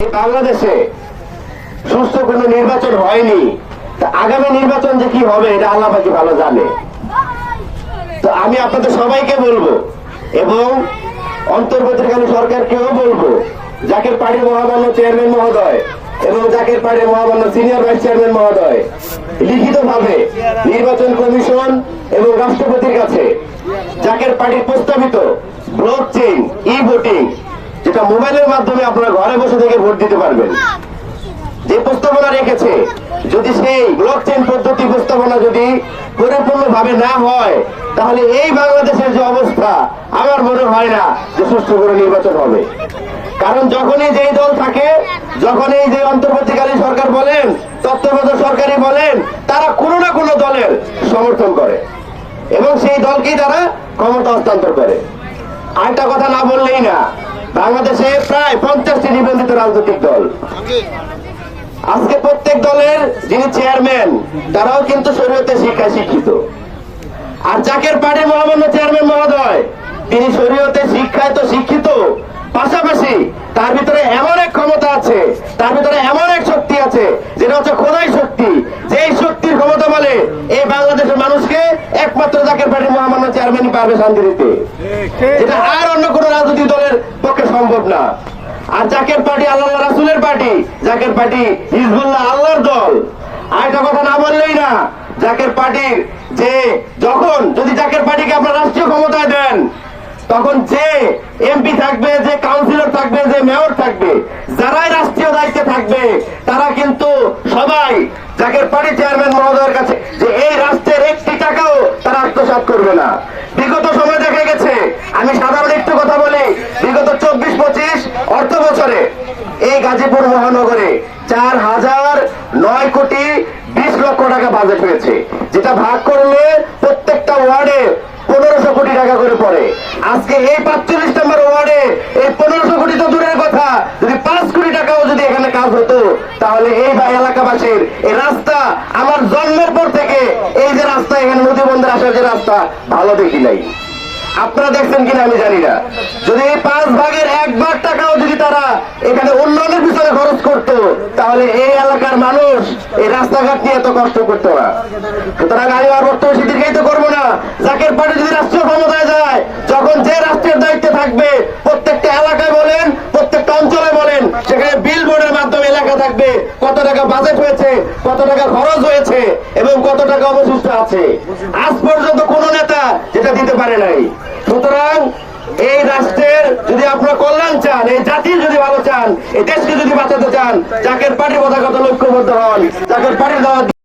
বাংলাদেশে সুস্থ কোনো নির্বাচন হয়নি। আগামী নির্বাচন যে কি হবে, এটা আল্লাহ পাকি ভালো জানে। তো আমি আপনাদের সবাইকে বলব, এবং অন্তর্বর্তীকালীন সরকারকেও বলব, জাকের পার্টি মহামান্য চেয়ারম্যান মহোদয় এবং জাকের পার্টি মহামান্য সিনিয়র ভাইস চেয়ারম্যান মহোদয় লিখিতভাবে নির্বাচন কমিশন এবং রাষ্ট্রপতির কাছে জাকের পার্টির প্রস্তাবিত ব্লক চেইন ই ভোটিং যেটা মোবাইলের মাধ্যমে আপনারা ঘরে বসে থেকে ভোট দিতে পারবেন। যে প্রস্তাবনা রেখেছে, যদি সেই ব্লক চেইন পদ্ধতি প্রস্তাবনা যদি পরিপূর্ণ ভাবে না হয়, তাহলে এই বাংলাদেশের যে অবস্থা, আমার মনে হয় না যে সুষ্ঠু করে নির্বাচন হবে। কারণ যখনই যেই দল থাকে, যখনই যে অন্তর্বর্তীকালীন সরকার বলেন, তত্ত্বাবধায়ক সরকারই বলেন, তারা কোনো না কোনো দলের সমর্থন করে। এবং সেই দলকেই তারা ক্ষমতা হস্তান্তর করে। আরেকটা কথা না বললেই না বাংলাদেশে প্রায় পঞ্চাশটি নিবন্ধিত রাজনৈতিক দল। আজকে প্রত্যেক দলের যিনি চেয়ারম্যান, তারাও কিন্তু শরীয়তে শিক্ষায় শিক্ষিত। আর জাকের পার্টির মহামান্য চেয়ারম্যান মহোদয়, তিনি শরীয়তে শিক্ষায় তো শিক্ষিত, পাশাপাশি তার ভিতরে এমন এক ক্ষমতা আছে, তার ভিতরে এমন এক শক্তি আছে, যেটা হচ্ছে খোদাই শক্তি। যেই শক্তির ক্ষমতা বলে এই বাংলাদেশের মানুষকে একমাত্র জাকের পার্টির মহামান্য চেয়ারম্যানই পারবে শান্তি দিতে। যেটা আর অন্য কোন সম্ভব না। আর জাকের পার্টি আল্লাহ রাসুলের পার্টি, জাকের পার্টি হিজবুল্লাহ আল্লাহর দল। আর কথা না বললেই না, জাকের পার্টির যে যখন যদি জাকের পার্টিকে আপনার রাষ্ট্রীয় ক্ষমতায় দেন, তখন যে এমপি থাকবে, যে কাউন্সিলর থাকবে, যে মেয়র থাকবে, যারাই রাষ্ট্রীয় দায়িত্বে থাকবে, তারা কিন্তু সবাই জাকের পার্টি চেয়ারম্যান মহোদয়ের কাছে যে এই রাষ্ট্রের একটি টাকাও তারা আত্মসাৎ করবে না। বিগত সময় দেখা গেছে, আমি সাধারণ একটু কথা বলি বিগত চব্বিশ পঁচিশ অর্থ বছরে এই গাজীপুর মহানগরে চার হাজার নয় কোটি বিশ লক্ষ টাকা বাজেট হয়েছে যেটা ভাগ করলে প্রত্যেকটা ওয়ার্ডে পনেরোশো কোটি টাকা করে পড়ে। আজকে এই পাঁচচল্লিশ নম্বর ওয়ার্ডে এই পনেরোশো কোটি তো দূরের কথা। যদি পাঁচ কোটি টাকাও যদি এখানে কাজ হতো, তাহলে এই বা এলাকাবাসীর এই রাস্তা আমার জন্মের পর থেকে এই যে রাস্তা, এখানে নদী বন্ধের আসার যে রাস্তা, ভালো দেখি নাই। আপনারা দেখছেন কিনা আমি জানি না। যদি এই পাঁচ ভাগের এক ভাগ টাকাও যদি তারা এখানে উন্নয়নের খরচ করতো, তাহলে এই এলাকার মানুষ এই রাস্তাঘাট নিয়ে এত কষ্ট করতো না। সুতরাং আমি আর বক্তব্য বেশি দীর্ঘায়িত করব না। জাকের পার্টি যদি রাষ্ট্রীয় ক্ষমতায় যায়, যখন যে রাষ্ট্রের দায়িত্বে থাকবে, প্রত্যেকটা এলাকায় বলেন, প্রত্যেকটা অঞ্চলে বলেন, সেখানে বিল বোর্ডের মাধ্যমে এলাকা থাকবে, কত টাকা বাজেট হয়েছে, কত টাকা খরচ হয়েছে, এবং কত টাকা অবশিষ্ট আছে। আজ পর্যন্ত কোন নেতা যেটা দিতে পারে নাই। সুতরাং এই রাষ্ট্রের যদি আপনারা কল্যাণ চান, এই ভালো চান এই দেশকে যদি বাঁচাতে চান জাকের পার্টি পতাকাত লক্ষ্যবদ্ধ হন জাকের পার্টির